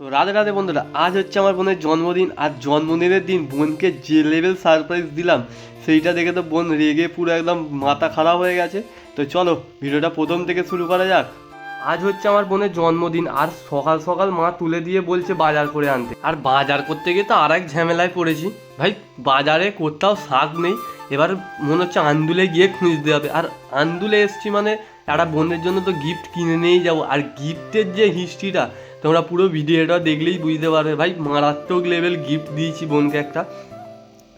তো রাধে রাধে বন্ধুরা, আজ হচ্ছে আমার বোনের জন্মদিন, আর জন্মদিনের দিন বোনকে যে লেভেল সারপ্রাইজ দিলাম, সেইটা দেখে তো বোন রেগে পুরো একদম মাথা খারাপ হয়ে গেছে। তো চলো, ভিডিওটা প্রথম থেকে শুরু করা যাক। আজ হচ্ছে আমার বোনের জন্মদিন, আর সকাল সকাল মা তুলে দিয়ে বলছে বাজার করে আনতে। আর বাজার করতে গিয়ে তো আর এক ঝামেলায় পড়েছি। ভাই, বাজারে কোথাও শাক নেই, এবার মনে হচ্ছে আন্দুলে গিয়ে খুঁজতে হবে। আর আন্দুলে এসছি মানে একটা বোনের জন্য তো গিফট কিনে নিয়েই যাব। আর গিফটের যে হিস্ট্রিটা তোমরা পুরো ভিডিওটা দেখলেই বুঝতে পারবে। ভাই, মারাত্মক লেভেল গিফট দিয়েছি বোনকে একটা।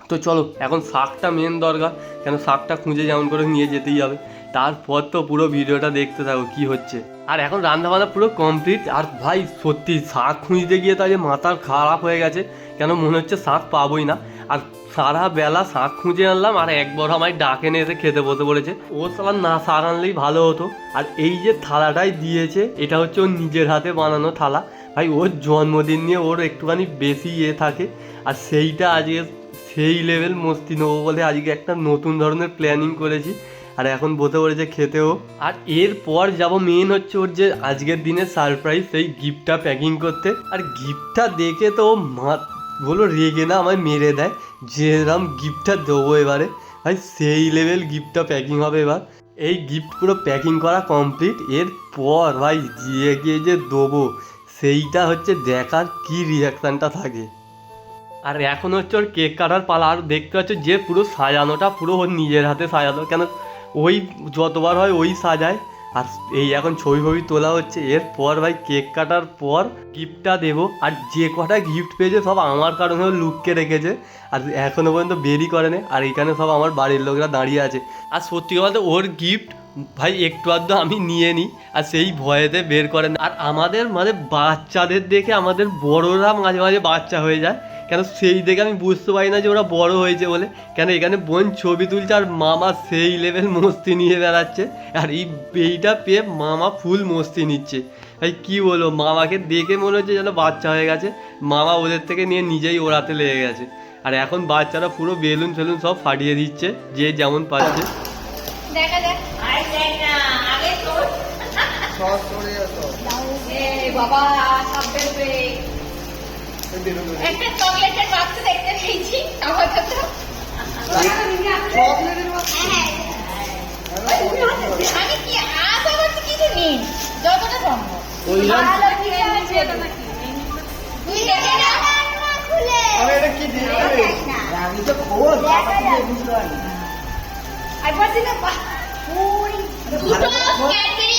তো চলো, এখন শাকটা মেন দরকার, কেন শাকটা খুঁজে যেমন করে নিয়ে যেতেই হবে। তারপর তো পুরো ভিডিওটা দেখতে থাকো কি হচ্ছে। আর এখন রান্না বান্না পুরো কমপ্লিট আর ভাই, সত্যি, শাক খুঁজতে গিয়ে তো আজ মাথার খারাপ হয়ে গেছে। কেন মনে হচ্ছে শাক পাবোই না। আর সারা বেলা শাক খুঁজে আনলাম, আর একবার আমায় ডাকে নিয়ে এসে খেতে বসে পড়েছে ও সালার না শাক আনলেই ভালো হতো। আর এই যে থালাটাই দিয়েছে, এটা হচ্ছে ওর নিজের হাতে বানানো থালা। ভাই, ওর জন্মদিন নিয়ে ওর একটুখানি বেশি ইয়ে থাকে, আর সেইটা আজকে সেই লেভেল মস্তি নেব বলে আজকে একটা নতুন ধরনের প্ল্যানিং করেছি। আর এখন বসে পড়েছে খেতেও আর এরপর যাব মেন হচ্ছে ওর যে আজকের দিনে সারপ্রাইজ সেই গিফটটা প্যাকিং করতে। আর গিফটটা দেখে তো মা বলো রেগে না আমায় মেরে দেয়। যেরকম গিফটটা দেবো এবারে, ভাই, সেই লেভেল গিফটটা প্যাকিং হবে এবার। এই গিফট পুরো প্যাকিং করা কমপ্লিট এরপর, ভাই, গিয়ে গিয়ে যে দেবো, সেইটা হচ্ছে দেখার কি রিয়াকশানটা থাকে। আর এখন হচ্ছে ওর কেক কাটার পালা। আর দেখতে পাচ্ছ যে পুরো সাজানোটা পুরো ওর নিজের হাতে সাজানো। কেন ওই যতবার হয় ওই সাজায়। আর এই এখন ছবি ফবি তোলা হচ্ছে। এরপর ভাই কেক কাটার পর গিফটটা দেবো। আর যে কটা গিফট পেয়েছে সব আমার কারণে ও লুককে রেখেছে। আর এখনও পর্যন্ত বেরই করেনি আর এখানে সব আমার বাড়ির লোকরা দাঁড়িয়ে আছে। আর সত্যি কথা ওর গিফট ভাই একটু আধটু আমি নিয়ে নিই। আর সেই ভয়েতে বের করেন আর আমাদের মানে বাচ্চাদের দেখে আমাদের বড়রা মাঝে মাঝে বাচ্চা হয়ে যায়। কেন সেই দেখে আমি বুঝতে পারি না যে ওরা বড় হয়েছে বলে। কেন এখানে বোন ছবি তুলছে আর মামা সেই লেভেল মস্তি নিয়ে বেড়াচ্ছে। আর এই এইটা পেয়ে মামা ফুল মস্তি নিচ্ছে। ভাই কি বলব? মামাকে দেখে মনে হচ্ছে যেন বাচ্চা হয়ে গেছে। মামা ওদের থেকে নিয়ে নিজেই ওড়াতে লেগে গেছে। আর এখন বাচ্চারা পুরো বেলুন ফেলুন সব ফাটিয়ে দিচ্ছে যে যেমন পাচ্ছে দেখা যাক আগে বাবা সব একটা চকলেটের বাক্স দেখতে পেয়েছি আপাতত আমি কি করছি কিছু নেই। যতটা সম্ভব। বললাম। ভালো কিছু আছে? নাকি